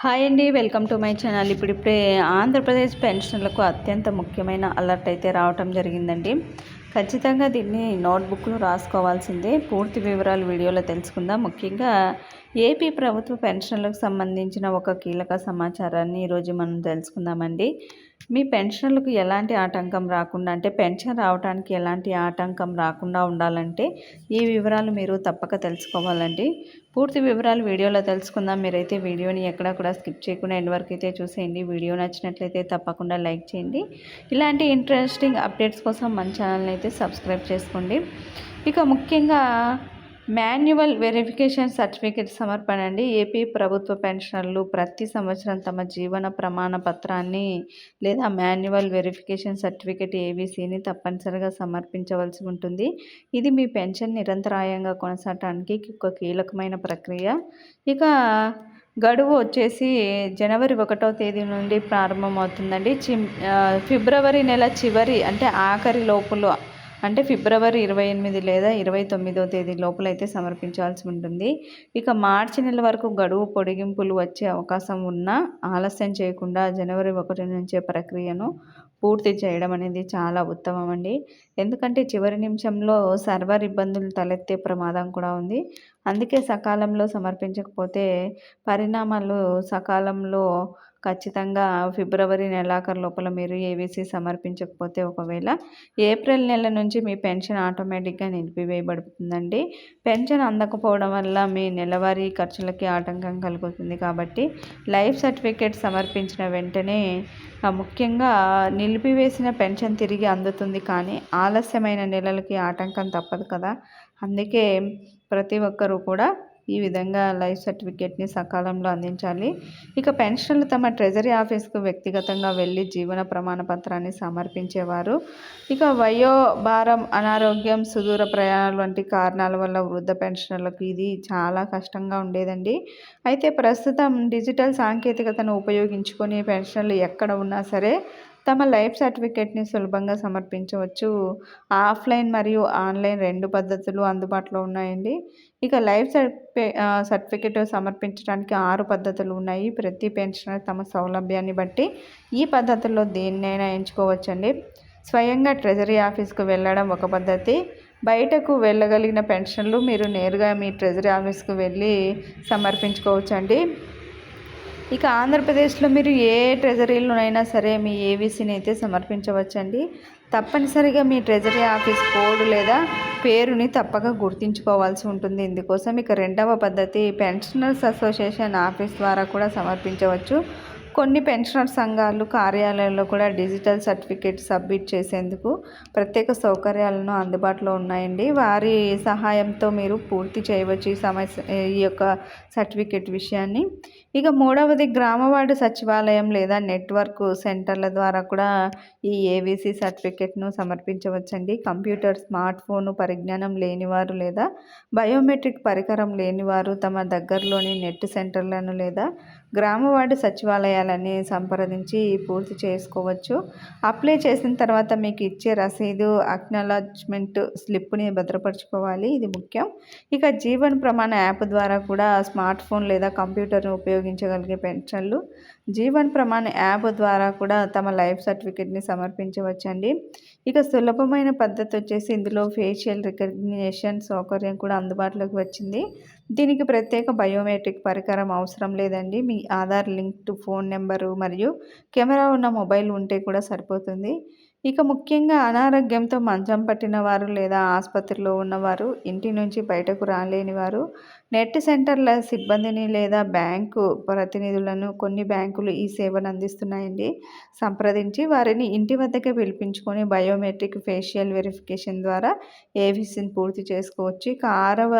Hi అండి welcome to my channel. ఇప్పుడిప్పుడే ఆంధ్రప్రదేశ్ పెన్షన్లకు అత్యంత ముఖ్యమైన అలర్ట్ అయితే రావటం జరిగిందండి. ఖచ్చితంగా దీన్ని నోట్బుక్లో రాసుకోవాల్సిందే. పూర్తి వివరాలు వీడియోలో తెలుసుకుందాం. ముఖ్యంగా ఏపీ ప్రభుత్వ పెన్షన్లకు సంబంధించిన ఒక కీలక సమాచారాన్ని ఈరోజు మనం తెలుసుకుందామండి. మీ పెన్షన్లకు ఎలాంటి ఆటంకం రాకుండా అంటే పెన్షన్ రావడానికి ఎలాంటి ఆటంకం రాకుండా ఉండాలంటే ఈ వివరాలు మీరు తప్పక తెలుసుకోవాలండి. పూర్తి వివరాలు వీడియోలో తెలుసుకుందాం. మీరైతే వీడియోని ఎక్కడా కూడా స్కిప్ చేయకుండా ఎండ్ వరకు అయితే చూసేయండి. వీడియో నచ్చినట్లయితే తప్పకుండా లైక్ చేయండి. ఇలాంటి ఇంట్రెస్టింగ్ అప్డేట్స్ కోసం మన ఛానల్ని అయితే సబ్స్క్రైబ్ చేసుకోండి. ఇక ముఖ్యంగా మాన్యువల్ వెరిఫికేషన్ సర్టిఫికేట్ సమర్పణ అండి. ఏపీ ప్రభుత్వ పెన్షనర్లు ప్రతి సంవత్సరం తమ జీవన ప్రమాణ పత్రాన్ని లేదా మాన్యువల్ వెరిఫికేషన్ సర్టిఫికేట్ ఏబీసీని తప్పనిసరిగా సమర్పించవలసి ఉంటుంది. ఇది మీ పెన్షన్ నిరంతరాయంగా కొనసాగటానికి ఒక కీలకమైన ప్రక్రియ. ఇక గడువు వచ్చేసి జనవరి ఒకటో తేదీ నుండి ప్రారంభమవుతుందండి. చి ఫిబ్రవరి నెల చివరి అంటే ఆఖరి లోపులో అంటే ఫిబ్రవరి ఇరవై ఎనిమిది లేదా ఇరవై తొమ్మిదో తేదీ లోపలైతే సమర్పించాల్సి ఉంటుంది. ఇక మార్చి నెల వరకు గడువు పొడిగింపులు వచ్చే అవకాశం ఉన్నా ఆలస్యం చేయకుండా జనవరి ఒకటి నుంచే ప్రక్రియను పూర్తి చేయడం అనేది చాలా ఉత్తమం అండి. ఎందుకంటే చివరి నిమిషంలో సర్వర్ ఇబ్బందులు తలెత్తే ప్రమాదం కూడా ఉంది. అందుకే సకాలంలో సమర్పించకపోతే పరిణామాలు సకాలంలో ఖచ్చితంగా ఫిబ్రవరి నెలాఖరు లోపల మీరు ఏవీసీ సమర్పించకపోతే ఒకవేళ ఏప్రిల్ నెల నుంచి మీ పెన్షన్ ఆటోమేటిక్గా నిలిపివేయబడుతుందండి. పెన్షన్ అందకపోవడం వల్ల మీ నెలవారీ ఖర్చులకి ఆటంకం కలుగుతుంది కాబట్టి లైఫ్ సర్టిఫికేట్ సమర్పించిన వెంటనే ముఖ్యంగా నిలిపివేసిన పెన్షన్ తిరిగి అందుతుంది కానీ ఆలస్యమైన నెలలకి ఆటంకం తప్పదు కదా. అందుకే ప్రతి ఒక్కరూ కూడా ఈ విధంగా లైఫ్ సర్టిఫికేట్ని సకాలంలో అందించాలి. ఇక పెన్షన్లు తమ ట్రెజరీ ఆఫీస్కు వ్యక్తిగతంగా వెళ్ళి జీవన ప్రమాణ పత్రాన్ని సమర్పించేవారు. ఇక వయోభారం అనారోగ్యం సుదూర ప్రయాణాలు వంటి కారణాల వల్ల వృద్ధ పెన్షన్లకు ఇది చాలా కష్టంగా ఉండేదండి. అయితే ప్రస్తుతం డిజిటల్ సాంకేతికతను ఉపయోగించుకొని పెన్షన్లు ఎక్కడ ఉన్నా సరే తమ లైఫ్ సర్టిఫికేట్ని సులభంగా సమర్పించవచ్చు. ఆఫ్లైన్ మరియు ఆన్లైన్ రెండు పద్ధతులు అందుబాటులో ఉన్నాయండి. ఇక లైఫ్ సర్టిఫి సర్టిఫికేట్ సమర్పించడానికి ఆరు పద్ధతులు ఉన్నాయి. ప్రతి పెన్షనర్ తమ సౌలభ్యాన్ని బట్టి ఈ పద్ధతుల్లో దేన్నైనా ఎంచుకోవచ్చండి. స్వయంగా ట్రెజరీ ఆఫీస్కు వెళ్ళడం ఒక పద్ధతి. బయటకు వెళ్ళగలిగిన పెన్షన్లు మీరు నేరుగా మీ ట్రెజరీ ఆఫీస్కు వెళ్ళి సమర్పించుకోవచ్చండి. ఇక ఆంధ్రప్రదేశ్లో మీరు ఏ ట్రెజరీలోనైనా సరే మీ ఏవీసీని అయితే సమర్పించవచ్చండి. తప్పనిసరిగా మీ ట్రెజరీ ఆఫీస్ కోడ్ లేదా పేరుని తప్పక గుర్తుంచుకోవాల్సి ఉంటుంది. ఇందుకోసం ఇక రెండవ పద్ధతి పెన్షనర్స్ అసోసియేషన్ ఆఫీస్ ద్వారా కూడా సమర్పించవచ్చు. కొన్ని పెన్షనర్ సంఘాలు కార్యాలయాల్లో కూడా డిజిటల్ సర్టిఫికేట్ సబ్మిట్ చేసేందుకు ప్రత్యేక సౌకర్యాలను అందుబాటులో ఉన్నాయండి. వారి సహాయంతో మీరు పూర్తి చేయవచ్చు ఈ సమస్య ఈ యొక్క సర్టిఫికేట్ విషయాన్ని. ఇక మూడవది గ్రామవార్డు సచివాలయం లేదా నెట్వర్క్ సెంటర్ల ద్వారా కూడా ఈ ఏవీసీ సర్టిఫికేట్ను సమర్పించవచ్చండి. కంప్యూటర్ స్మార్ట్ ఫోన్ పరిజ్ఞానం లేనివారు లేదా బయోమెట్రిక్ పరికరం లేనివారు తమ దగ్గరలోని నెట్ సెంటర్లను లేదా గ్రామవార్డు సచివాలయాలని సంప్రదించి పూర్తి చేసుకోవచ్చు. అప్లై చేసిన తర్వాత మీకు ఇచ్చే రసీదు అక్నాలజ్మెంట్ స్లిప్ని భద్రపరచుకోవాలి. ఇది ముఖ్యం. ఇక జీవన్ ప్రమాణ యాప్ ద్వారా కూడా స్మార్ట్ ఫోన్ లేదా కంప్యూటర్ను ఉపయోగించగలిగే పెన్షన్లు. జీవన్ ప్రమాణ యాప్ ద్వారా కూడా తమ లైఫ్ సర్టిఫికేట్ని సమర్పించవచ్చండి. ఇక సులభమైన పద్ధతి వచ్చేసి ఇందులో ఫేషియల్ రికగ్నిషన్ సౌకర్యం కూడా అందుబాటులోకి వచ్చింది. దీనికి ప్రత్యేక బయోమెట్రిక్ పరికరం అవసరం లేదండి. మీ Aadhaar link to phone number మరియు కెమెరా ఉన్న మొబైల్ ఉంటే కూడా సరిపోతుంది. ఇక ముఖ్యంగా అనారోగ్యంతో మంచం పట్టిన వారు లేదా ఆసుపత్రిలో ఉన్నవారు ఇంటి నుంచి బయటకు రాలేని వారు నెట్ సెంటర్ల సిబ్బందిని లేదా బ్యాంకు ప్రతినిధులను కొన్ని బ్యాంకులు ఈ సేవను అందిస్తున్నాయండి. సంప్రదించి వారిని ఇంటి వద్దకే పిలిపించుకొని బయోమెట్రిక్ ఫేషియల్ వెరిఫికేషన్ ద్వారా ఏవిసిని పూర్తి చేసుకోవచ్చు. ఇక ఆరవ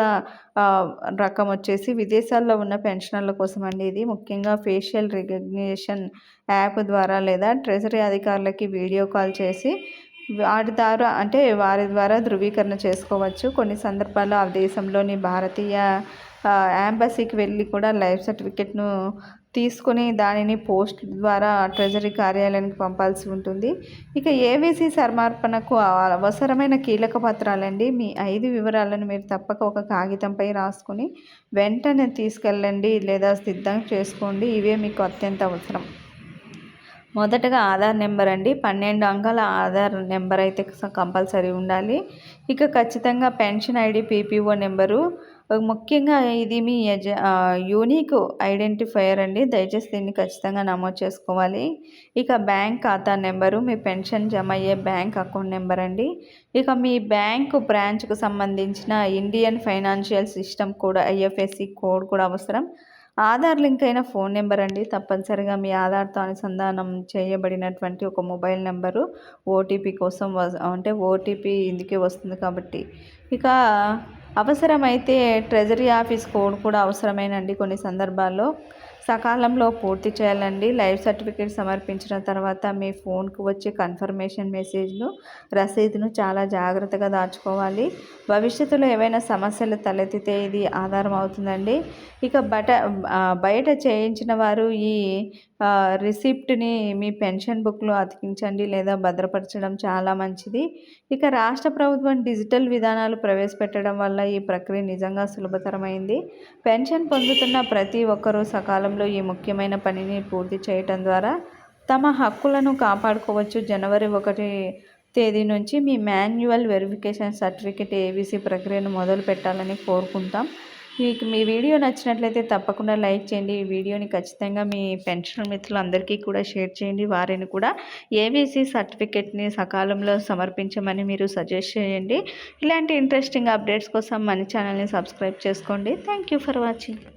రకం వచ్చేసి విదేశాల్లో ఉన్న పెన్షనర్ల కోసం అండి ఇది. ముఖ్యంగా ఫేషియల్ రికగ్నిషన్ యాప్ ద్వారా లేదా ట్రెజరీ అధికారులకి వీడియో కాల్ చేసి వాటి ద్వారా అంటే వారి ద్వారా ధృవీకరణ చేసుకోవచ్చు. కొన్ని సందర్భాల్లో ఆ దేశంలోని భారతీయ యాంబసీకి వెళ్ళి కూడా లైఫ్ సర్టిఫికెట్ను తీసుకొని దానిని పోస్ట్ ద్వారా ట్రెజరీ కార్యాలయానికి పంపాల్సి ఉంటుంది. ఇక ఏవీసీ సమర్పణకు అవసరమైన కీలక పత్రాలండి. మీ ఐదు వివరాలను మీరు తప్పక ఒక కాగితంపై రాసుకొని వెంటనే తీసుకెళ్ళండి లేదా సిద్ధం చేసుకోండి. ఇవే మీకు అత్యంత అవసరం. మొదటగా ఆధార్ నెంబర్ అండి. పన్నెండు అంకాల ఆధార్ నెంబర్ అయితే కంపల్సరీ ఉండాలి. ఇక ఖచ్చితంగా పెన్షన్ ఐడి పీపీఓ నెంబరు. ముఖ్యంగా ఇది మీ యజ యూనిక్ ఐడెంటిఫైయర్ అండి. దయచేసి దీన్ని ఖచ్చితంగా నమోదు చేసుకోవాలి. ఇక బ్యాంక్ ఖాతా నెంబరు మీ పెన్షన్ జమ అయ్యే బ్యాంక్ అకౌంట్ నెంబర్ అండి. ఇక మీ బ్యాంకు బ్రాంచ్కు సంబంధించిన ఇండియన్ ఫైనాన్షియల్ సిస్టమ్ కూడా ఐఎఫ్ఎస్సి కోడ్ కూడా అవసరం. ఆధార్ లింక్ అయిన ఫోన్ నెంబర్ అండి. తప్పనిసరిగా మీ ఆధార్తో అనుసంధానం చేయబడినటువంటి ఒక మొబైల్ నెంబరు ఓటీపీ కోసం అంటే ఓటీపీ ఇందుకే వస్తుంది కాబట్టి. ఇక అవసరమైతే ట్రెజరీ ఆఫీస్ కోడ్ కూడా అవసరమేనండి కొన్ని సందర్భాల్లో. సకాలంలో పూర్తి చేయాలండి. లైఫ్ సర్టిఫికేట్ సమర్పించిన తర్వాత మీ ఫోన్కు వచ్చే కన్ఫర్మేషన్ మెసేజ్ను రసీదును చాలా జాగ్రత్తగా దాచుకోవాలి. భవిష్యత్తులో ఏవైనా సమస్యలు తలెత్తితే ఇది ఆధారం అవుతుందండి. ఇక బట బయట చేయించిన వారు ఈ రిసిప్ట్ని మీ పెన్షన్ బుక్లో అతికించండి లేదా భద్రపరచడం చాలా మంచిది. ఇక రాష్ట్ర ప్రభుత్వం డిజిటల్ విధానాలు ప్రవేశపెట్టడం వల్ల ఈ ప్రక్రియ నిజంగా సులభతరమైంది. పెన్షన్ పొందుతున్న ప్రతి ఒక్కరూ సమయంలో ఈ ముఖ్యమైన పనిని పూర్తి చేయటం ద్వారా తమ హక్కులను కాపాడుకోవచ్చు. జనవరి ఒకటి తేదీ నుంచి మీ మాన్యువల్ వెరిఫికేషన్ సర్టిఫికేట్ ఏవీసీ ప్రక్రియను మొదలు పెట్టాలని కోరుకుంటాం. మీకు మీ వీడియో నచ్చినట్లయితే తప్పకుండా లైక్ చేయండి. ఈ వీడియోని ఖచ్చితంగా మీ పెన్షన్ మిత్రులందరికీ కూడా షేర్ చేయండి. వారిని కూడా ఏవీసీ సర్టిఫికేట్ని సకాలంలో సమర్పించమని మీరు సజెస్ట్ చేయండి. ఇలాంటి ఇంట్రెస్టింగ్ అప్డేట్స్ కోసం మన ఛానల్ని సబ్స్క్రైబ్ చేసుకోండి. Thank you for watching